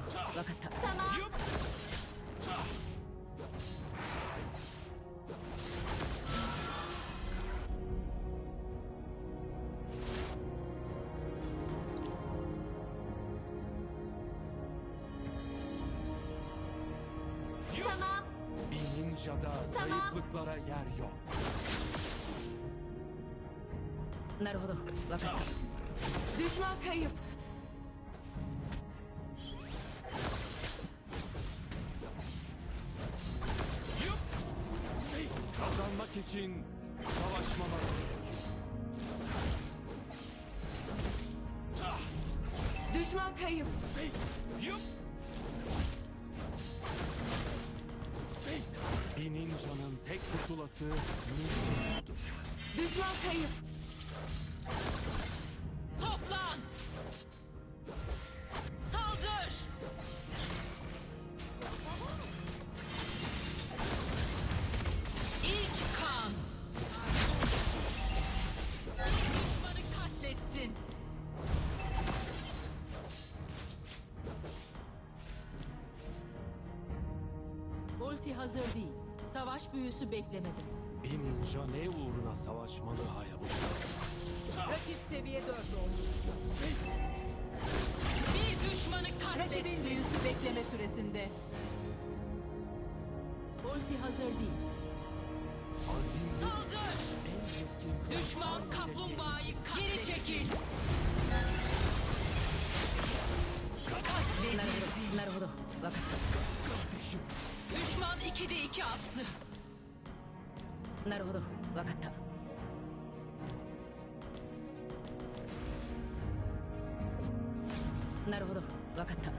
わかった Tamam. Tamam. Bir ninjada zayıflıklara yer yok. なるほどわかった Düşman kayıp. İçin savaşmalar gerek. Düşman kayıp. Bir ninjanın tek pusulası ninjutsudur. Düşman kayıp. hazır değil. Savaş büyüsü beklemedim. Bir ninja ne uğruna savaşmalı Hayabusa? Rakip seviye 4 oldu. Şey- Bir düşmanı katlettin. Rakibin büyüsü bekleme süresinde. Ulti hazır değil. Aziz. Saldır! Düşman kaplumbağayı katletti. Geri çekil. Katledildi. Naruhodo. Vakatta. Düşman 2'de 2 attı. たなるほどわかったなるほどわかった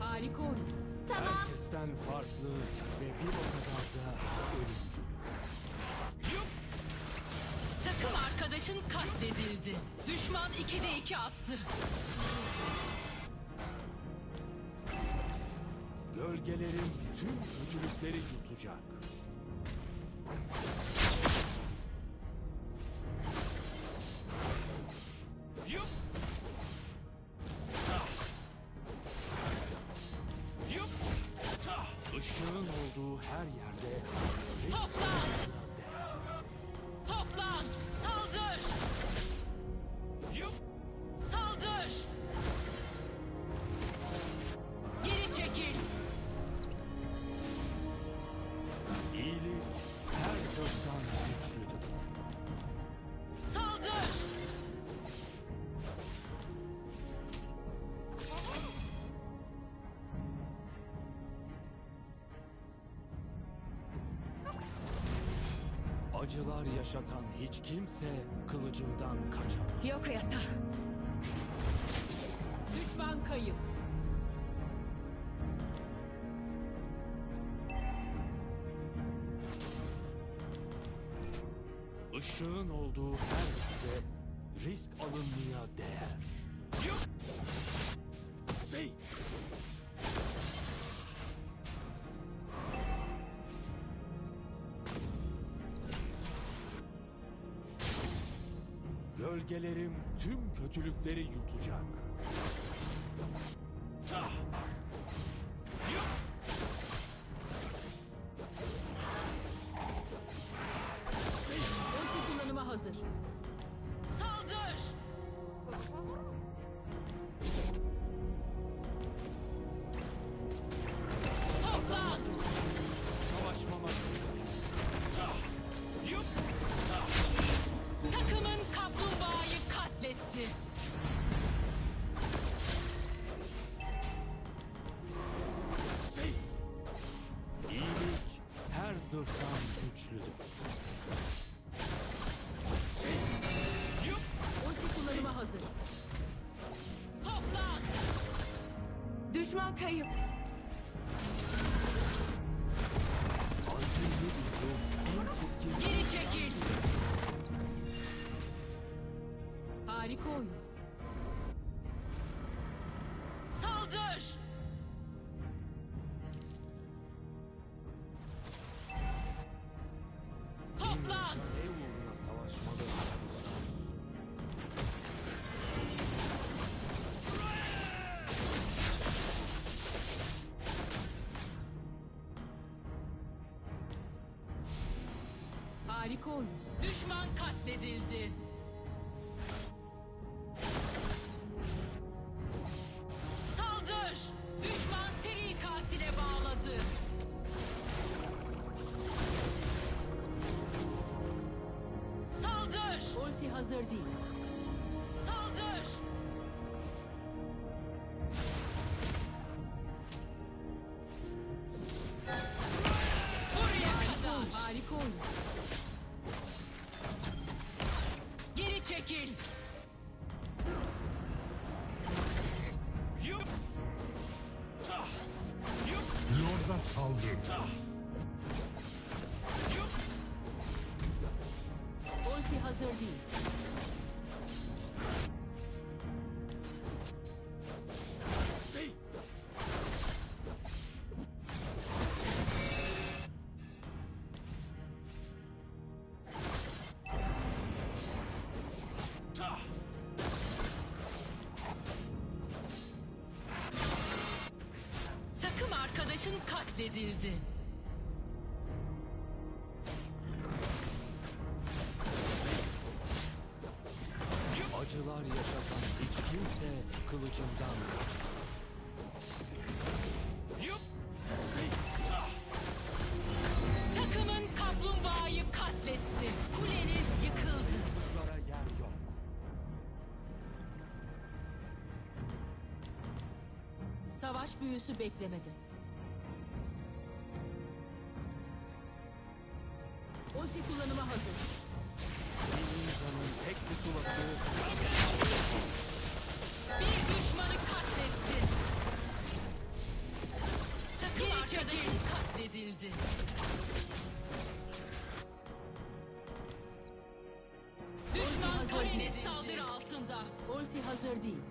Harika oyun. Herkesten farklı ve bir o kadar da ölümcül. Arkadaşın katledildi. Düşman 2'de 2 attı. Gölgelerin tüm kötülükleri yutacak. Işığın olduğu her yerde risk acılar yaşatan hiç kimse kılıcımdan kaçamaz. Yok hayatta. Düşman kayıp. Işığın olduğu her yerde risk alınmaya değer. Gölgelerim tüm kötülükleri yutacak. Düşman kayıp. Geri çekil. Harika oyun. Oyun. Düşman katledildi. Ulti hazır değil. Katledildi. Acılar yaşatan hiç kimse kılıcımdan! Tah! Takımın kaplumbağayı katletti. Kuleniz yıkıldı. Bunlara yer yok. Savaş büyüsü beklemedi. Ulti kullanıma hazır. Bir insanın tek pusulası Bir düşmanı katletti. Takım arkadaşın katledildi. Düşman kuleniz saldırı altında. Ulti hazır değil.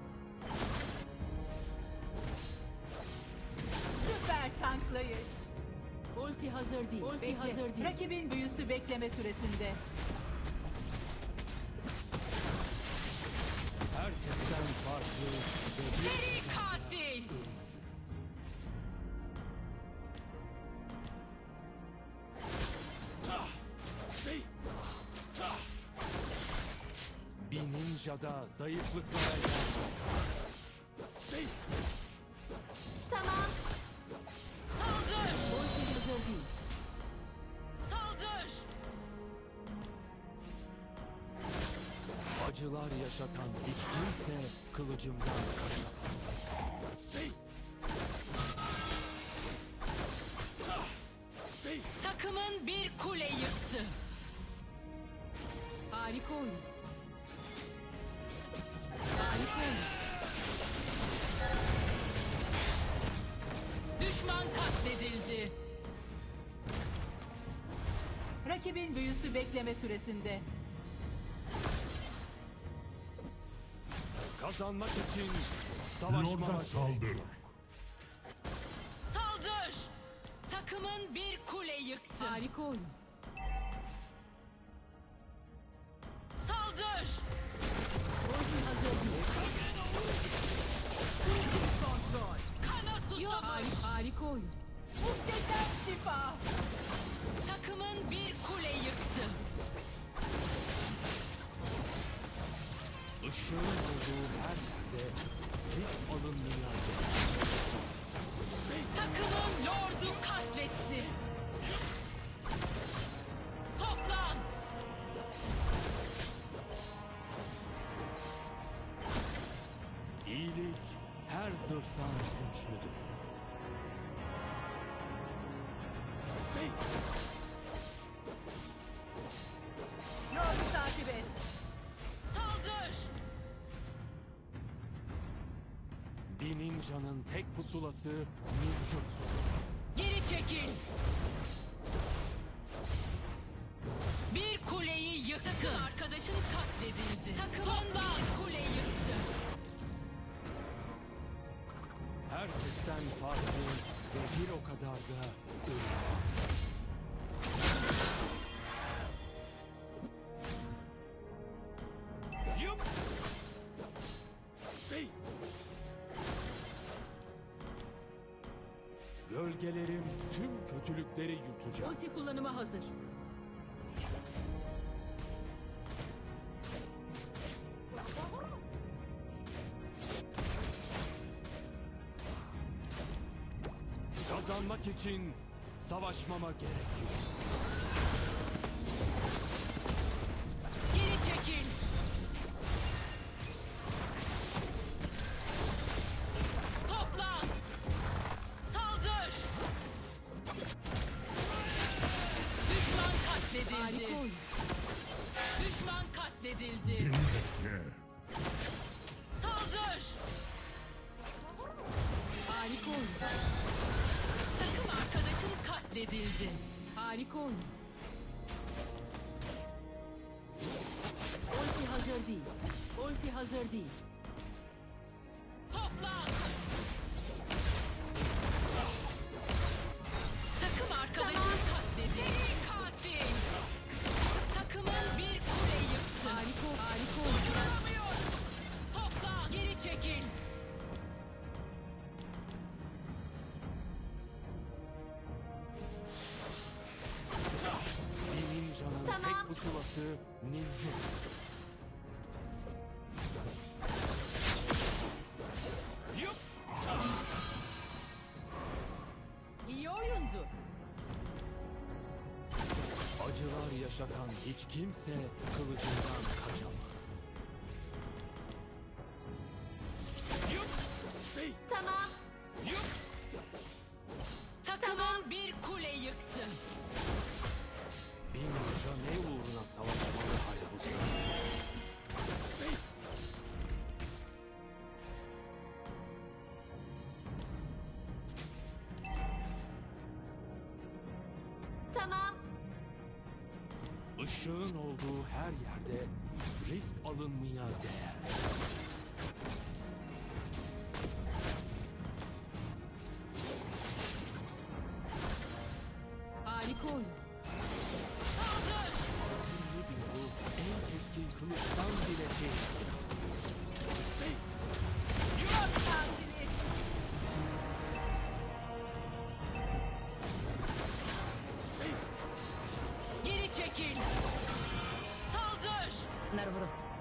Süper tanklayış. Ulti hazır değil. Ulti Bekle. hazır değil. Rakibin büyüsü bekleme süresinde. herkesten farklı Seri katil. Bir ninjada zayıflıklara yer Acılar yaşatan hiç kimse kılıcımdan kaçamaz. Takımın bir kule yıktı. Harika oyun. Harika. Düşman katledildi. Rakibin büyüsü bekleme süresinde. Kazanmak için gerek saldır. Saldır. Takımın bir kule yıktı. Harika oyun. Saldır. Ulti hazır değil. Kana susamış. Harika, harika oyun. Muhteşem şifa. Takımın bir kule yıktı. Işığın olduğu her yerde risk alınmayan Takımın lordu katletti. Toplan. iyilik her zırhtan güçlüdür. Say! Bir ninjanın tek pusulası ninjutsu. Geri çekil. Bir kuleyi yıktı. Takım arkadaşın katledildi. Takımın bir kule yıktı. Herkesten farklı ve bir o kadar da ölüm. Gölgelerim tüm kötülükleri yutacak. Ulti kullanıma hazır. Kazanmak için savaşmama gerek katledildi. Saldır. Harika oyun. Takım arkadaşın katledildi. Harika oyun. Ulti hazır değil. Ulti hazır değil. İyi oyundu. Acılar yaşatan hiç kimse kılıcından kaçamaz. Işığın olduğu her yerde risk alınmaya değer.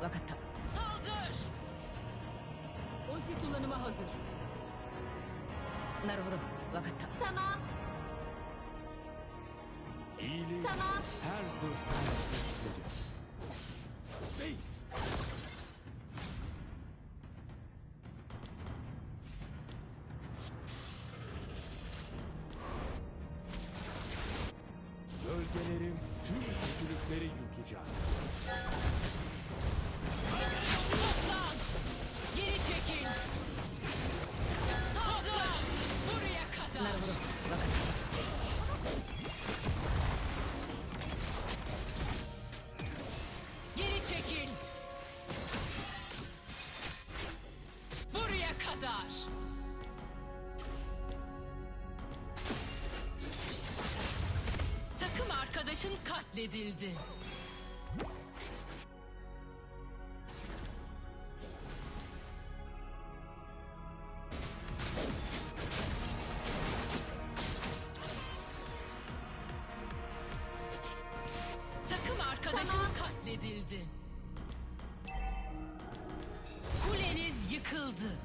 Vakatta. Saldır! Ulti kullanıma hazır. Naruhodo. Vakatta. Tamam. İyilik tamam. her zırhtan güçlüdür. Safe! Arkadaşın katledildi. Takım arkadaşın Tamam. katledildi. Kuleniz yıkıldı.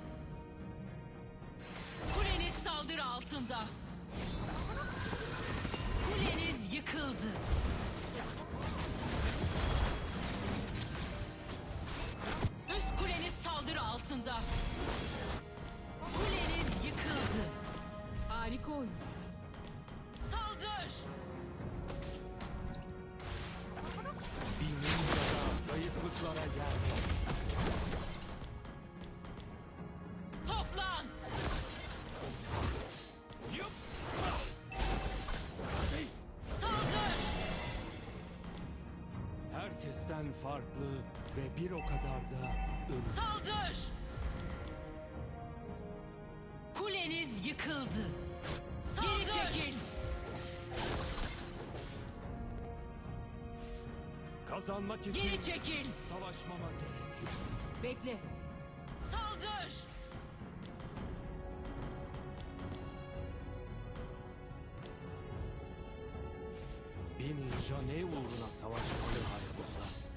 Kuleniz saldırı altında. Yıkıldı. Üst kuleniz saldırı altında. Kuleniz yıkıldı. Harika oyun. Saldır! Bir ninjada zayıflıklara yer farklı ve bir o kadar da ölüm. Saldır! Kuleniz yıkıldı. Geri çekil. Kazanmak için Geri çekil. savaşmama gerek yok. Bekle. Saldır! Bir ninja ne uğruna savaşmalı Hayabusa?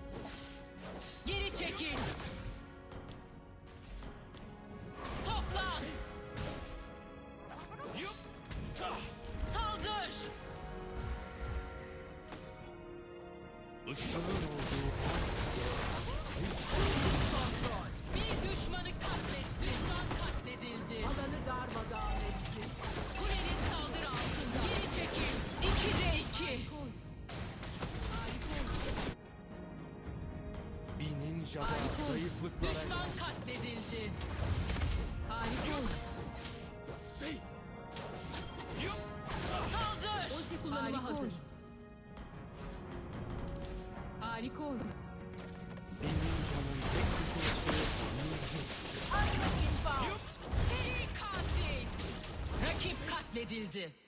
Işığın olduğu Bir düşmanı katletti. Düşman katledildi. Alanı darmadağın etsin. Kulenin saldırı altında. Geri çekil. İkide iki. Koy. bir ninja zayıflıklara Düşman katledildi. Harika. Şey! Saldır. Ulti kullanıma hazır. Harika. Rakip katledildi.